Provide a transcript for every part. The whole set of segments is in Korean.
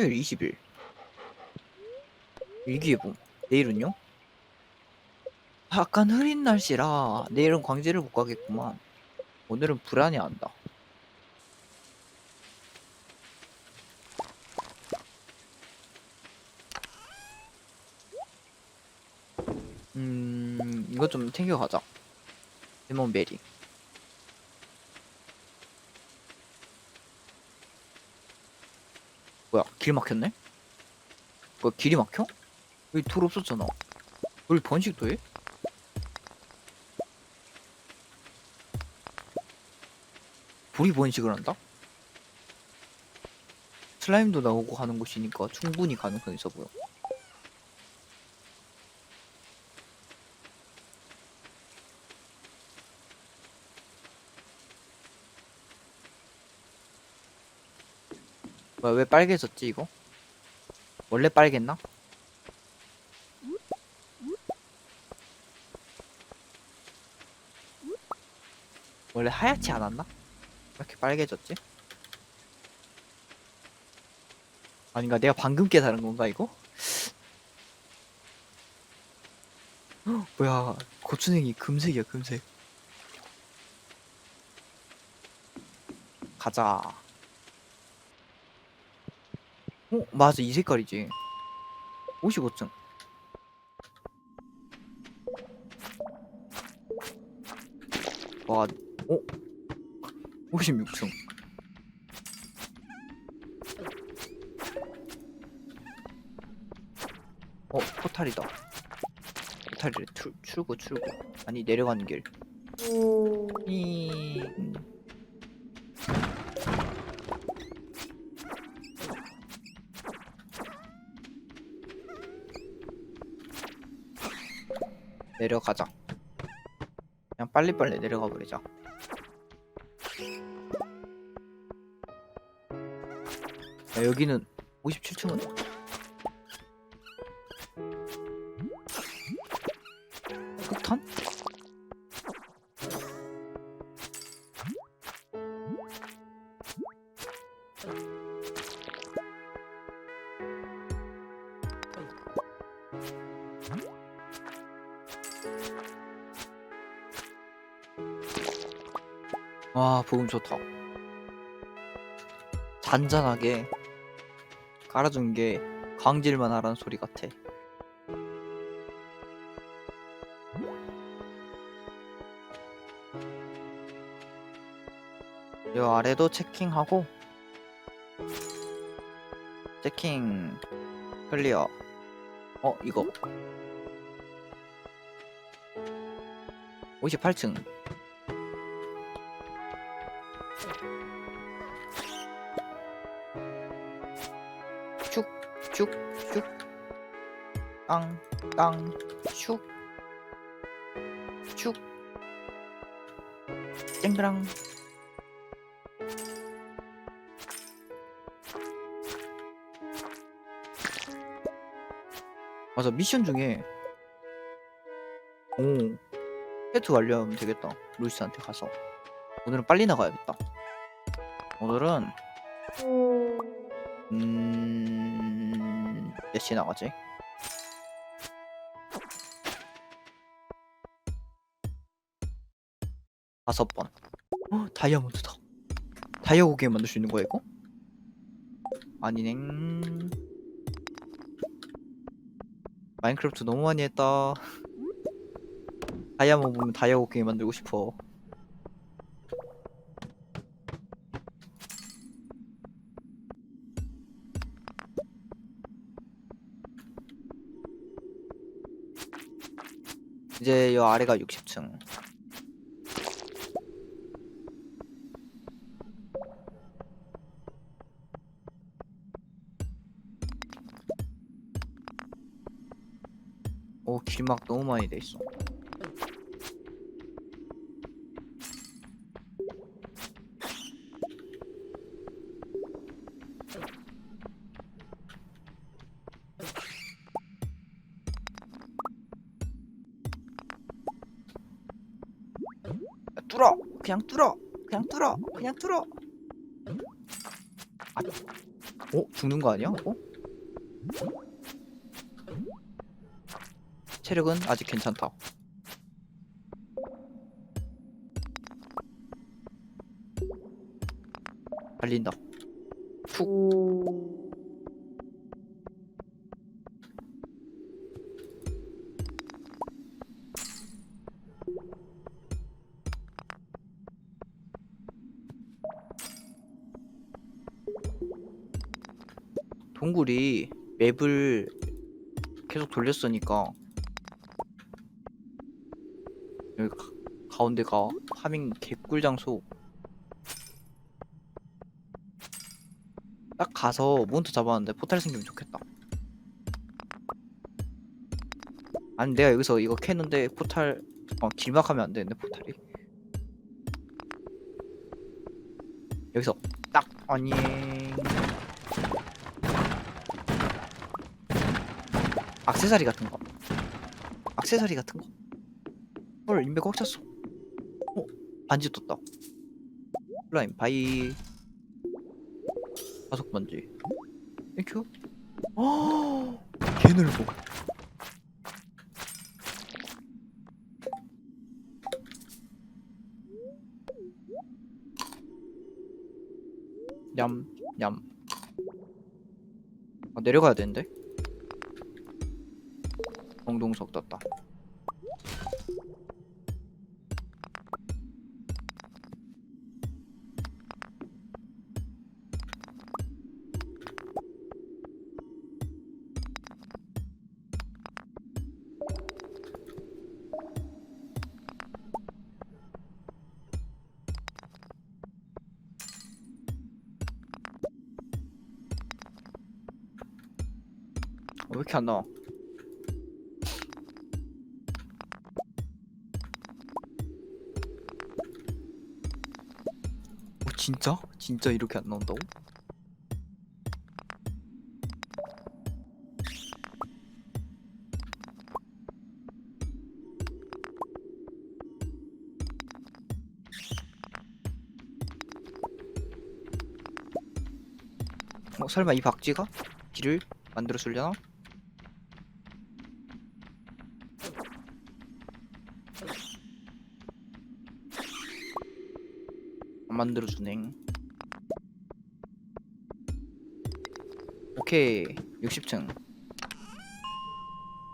토요일 20일. 일기예보. 내일은요? 약간 흐린 날씨라 내일은 광주를 못 가겠구만. 오늘은 불안해한다 음 이거 좀 챙겨가자. 레몬베리 뭐야 길 막혔네? 뭐야 길이 막혀? 여기 돌 없었잖아 여기 번식도 해? 돌이 번식을 한다? 슬라임도 나오고 하는 곳이니까 충분히 가능성이 있어 보여 뭐야 왜 빨개졌지 이거? 원래 빨갰나? 원래 하얗지 않았나? 왜 이렇게 빨개졌지? 아닌가 내가 방금 깨달은 건가 이거? 헉, 뭐야 고추냉이 금색이야 금색 가자 어? 맞아 이 색깔이지. 55층 와 어? 56층 어 포탈이다. 포탈이래. 출, 출구 출구. 아니 내려가는 길. 이... 내려가자. 그냥 빨리빨리 내려가 버리자. 야, 여기는 57층은 와 보금 좋다. 잔잔하게 깔아준 게 광질만 하라는 소리 같아. 요 아래도 체킹하고 체킹 클리어. 어 이거. 58층 쭉쭉쭉 땅땅. 슉 슉. 땡그랑. 맞아 미션 중에 오 세트 완료하면 되겠다. 루이스한테 가서 오늘은 빨리 나가야겠다 오늘은 음... 몇 시에 나가지? 다섯 번. 어, 다이아몬드다. 다이아 고개 만들 수 있는 거야 이거? 아니네. 마인크래프트 너무 많이 했다. 다이아몬드 보면 다이아 고개 만들고 싶어. 이제 요 아래가 60층. 오, 길막 너무 많이 돼 있어. 그냥 뚫어! 그냥 뚫어! 그냥 뚫어! 아, 어? 죽는 거 아니야? 어? 체력은 아직 괜찮다. 달린다. 동굴이 맵을 계속 돌렸으니까 여기 가, 가운데가 파밍 개꿀 장소. 딱 가서 몬트 잡았는데 포탈 생기면 좋겠다. 아니 내가 여기서 이거 캐는데 포탈 어 길막하면 안 되는데 포탈이? 여기서 딱 아니 악세사리 같은 거. 악세사리 같은 거헐 인베 꽉 찼어. 어 반지 떴다. 플라임 바이. 화석 반지. 땡큐 어 개늘보 냠냠. 아 내려가야 되는데 공동석 떴다. 어, 왜 이렇게 안 나와? 진짜? 진짜 이렇게 안 나온다고? 어, 설마 이 박쥐가 길을 만들어 주려나? 만들어 주네. 오케이 60층.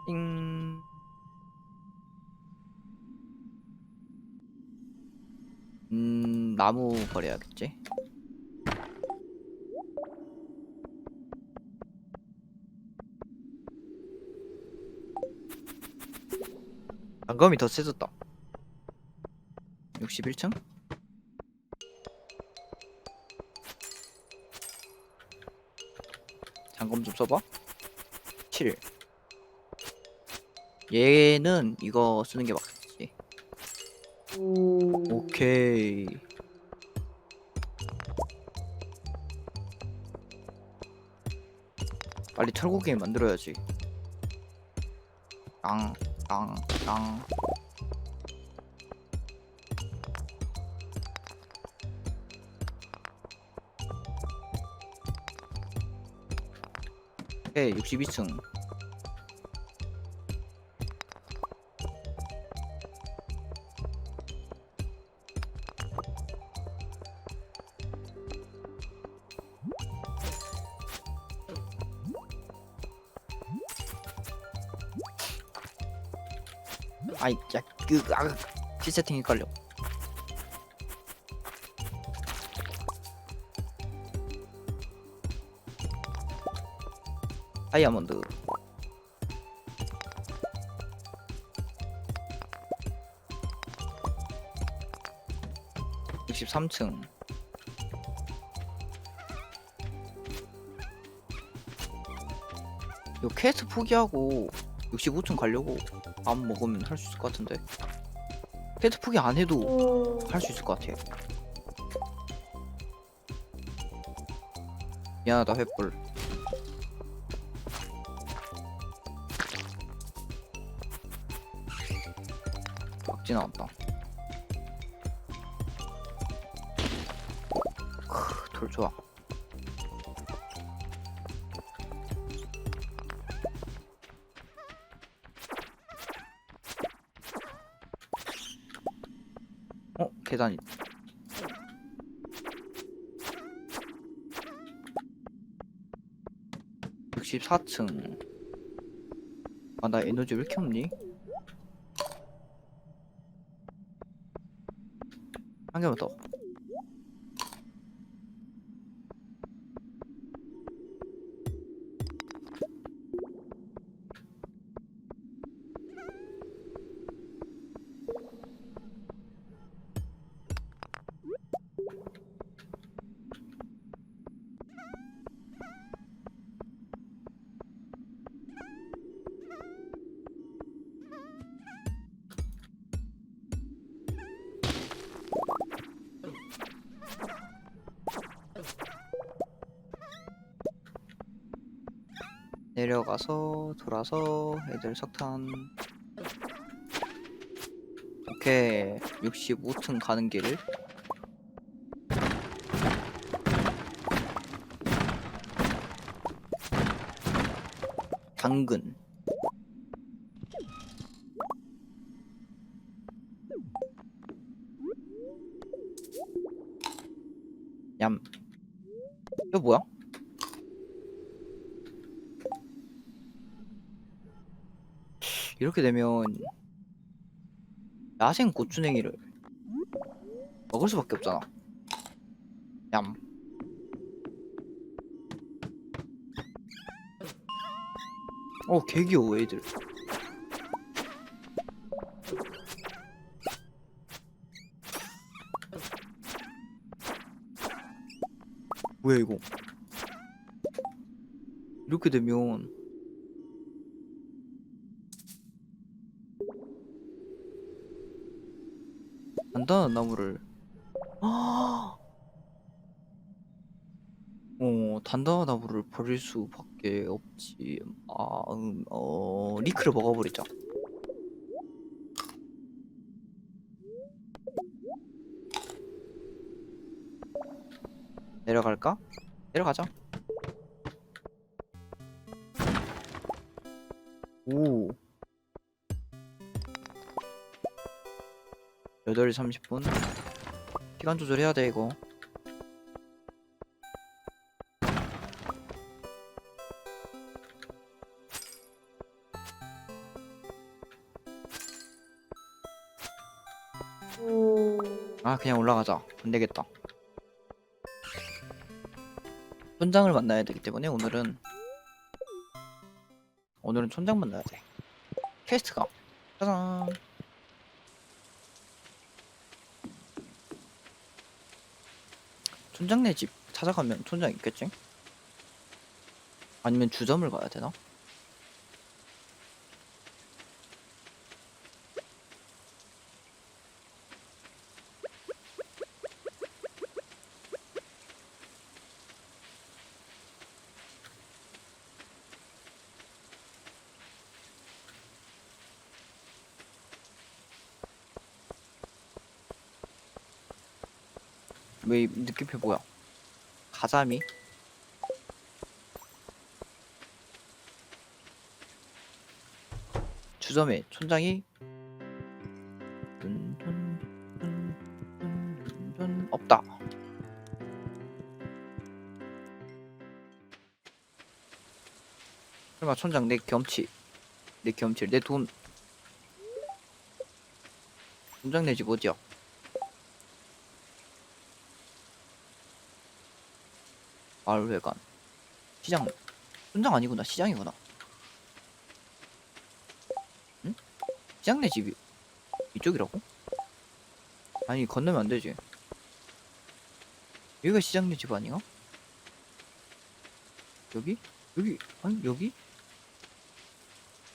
띵. 음 나무 버려야겠지. 단검이 더 세졌다. 61층? 잠금 좀 써봐. 7. 얘는 이거 쓰는 게 맞겠지. 오케이. 빨리 철곡 게임 만들어야지. 땅, 땅, 땅. 오케이, 62층. 아이, 야, 그, 아, 키 세팅 헷갈려. 다이아몬드. 육십삼 층. 이거 퀘스트 포기하고 65층 가려고 안 먹으면 할 수 있을 것 같은데. 퀘스트 포기 안 해도 할 수 있을 것 같아요. 미안하다 횃불 박쥐 나왔다 크, 돌 좋아 어? 계단이 64층 아 나 에너지 왜 이렇게 없니? 한 개만 더 내려가서 돌아서 애들 석탄. 오케이. 65층 가는 길. 당근. 얌. 이거 뭐야? 이렇게 되면 야생 고추냉이를 먹을 수밖에 없잖아. 얌. 어, 개 귀여워, 애들. 뭐야, 이거? 이렇게 되면 단단한 나무를. 어 단단한 나무를 버릴 수밖에 없지. 아, 음, 어 리크를 먹어버리자. 내려갈까? 내려가자. 오 8시 30분? 시간 조절해야 돼 이거. 아 그냥 올라가자. 안 되겠다. 촌장을 만나야 되기 때문에 오늘은 오늘은 촌장 만나야 돼. 퀘스트가. 짜잔 촌장네 집 찾아가면 촌장 있겠지? 아니면 주점을 가야 되나? 왜이 느낌표 뭐야? 가자미? 주점에 촌장이 없다. 설마 촌장 내 겸치 내 겸치 내 돈 촌장 내집 어디 마을회관 시장 촌장 아니구나 시장이구나 응? 시장 내 집이 이쪽이라고? 아니 건너면 안 되지 여기가 시장 내 집 아니야? 여기? 여기 아니 여기?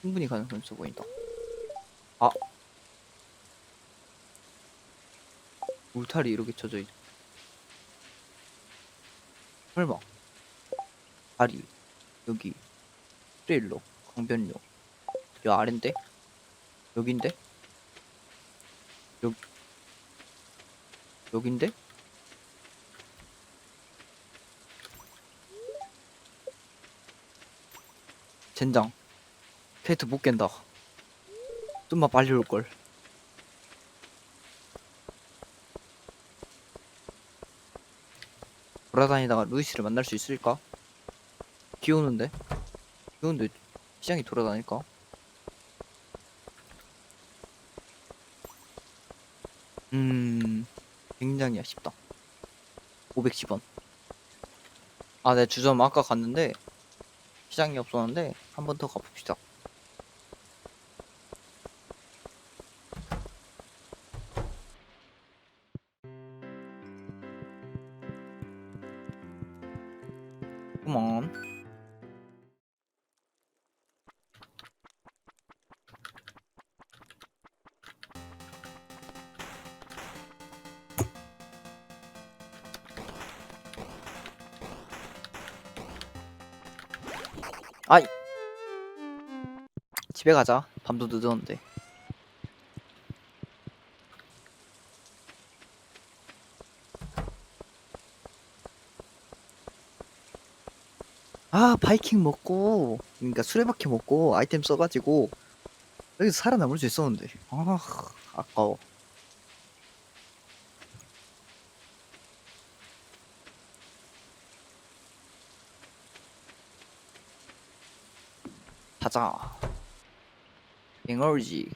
충분히 가능성 있어 보인다 아 울타리 이렇게 쳐져 있 설마 다리 여기 트레일러 강변로 여 아랜데? 여긴데? 여 여긴데? 젠장. 페이트 못 깬다. 좀만 빨리 올걸 돌아다니다가 루이스를 만날 수 있을까? 비 오는데? 비 오는데 시장이 돌아다닐까? 음, 굉장히 아쉽다. 510원. 아, 네, 주점 아까 갔는데, 시장이 없었는데, 한 번 더 가봅시다. 그만. 아이. 집에 가자. 밤도 늦었는데. 아, 바이킹 먹고, 그러니까 수레바퀴 먹고 아이템 써가지고 여기서 살아남을 수 있었는데. 아, 아까워. 가자. 앵얼지.